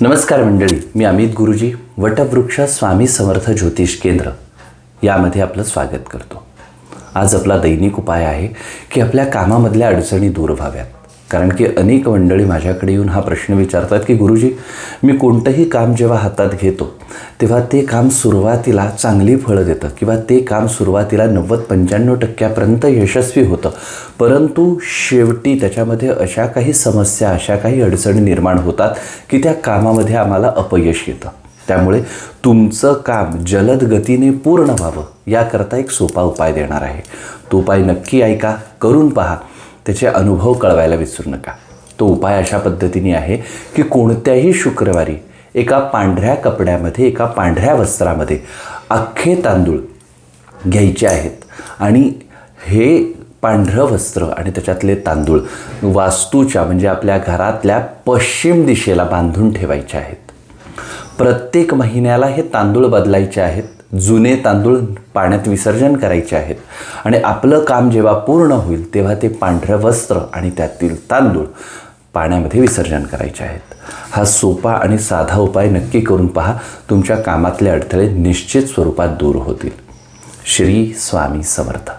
नमस्कार मंडळी मी अमित गुरुजी वटवृक्ष स्वामी समर्थ ज्योतिष केंद्र. यामध्ये आपलं स्वागत करतो. आज आपला दैनिक उपाय आहे की आपल्या कामामधल्या अडचणी दूर व्हाव्यात. कारण की अनेक मंडळी माझ्याकडे येऊन हा प्रश्न विचारतात की गुरुजी मी कोणतंही काम जेव्हा हातात घेतो तेव्हा ते काम सुरुवातीला चांगली फळं देतं किंवा ते काम सुरुवातीला नव्वद पंच्याण्णव टक्क्यापर्यंत यशस्वी होतं. परंतु शेवटी त्याच्यामध्ये अशा काही समस्या अशा काही अडचणी निर्माण होतात की त्या कामामध्ये आम्हाला अपयश येतं. त्यामुळे तुमचं काम जलद गतीने पूर्ण व्हावं याकरता एक सोपा उपाय देणार आहे. तो उपाय नक्की ऐका करून पहा. त्याचे अनुभव कळवायला विसरू नका. तो उपाय अशा पद्धतीने आहे की कोणत्याही शुक्रवारी एका पांढऱ्या कपड्यामध्ये एका पांढऱ्या वस्त्रामध्ये अख्खे तांदूळ घ्यायचे आहेत आणि हे पांढरं वस्त्र आणि त्याच्यातले तांदूळ वास्तूच्या म्हणजे आपल्या घरातल्या पश्चिम दिशेला बांधून ठेवायचे आहेत. प्रत्येक महिन्याला हे तांदूळ बदलायचे आहेत. जुने तांदूळ पाण्यात विसर्जन करायचे आहेत. आणि आपलं काम जेव्हा पूर्ण होईल तेव्हा ते पांढरं वस्त्र आणि त्यातील तांदूळ पाण्यामध्ये विसर्जन करायचे आहेत. हा सोपा आणि साधा उपाय नक्की करून पहा. तुमच्या कामातले अडथळे निश्चित स्वरूपात दूर होतील. श्री स्वामी समर्थ.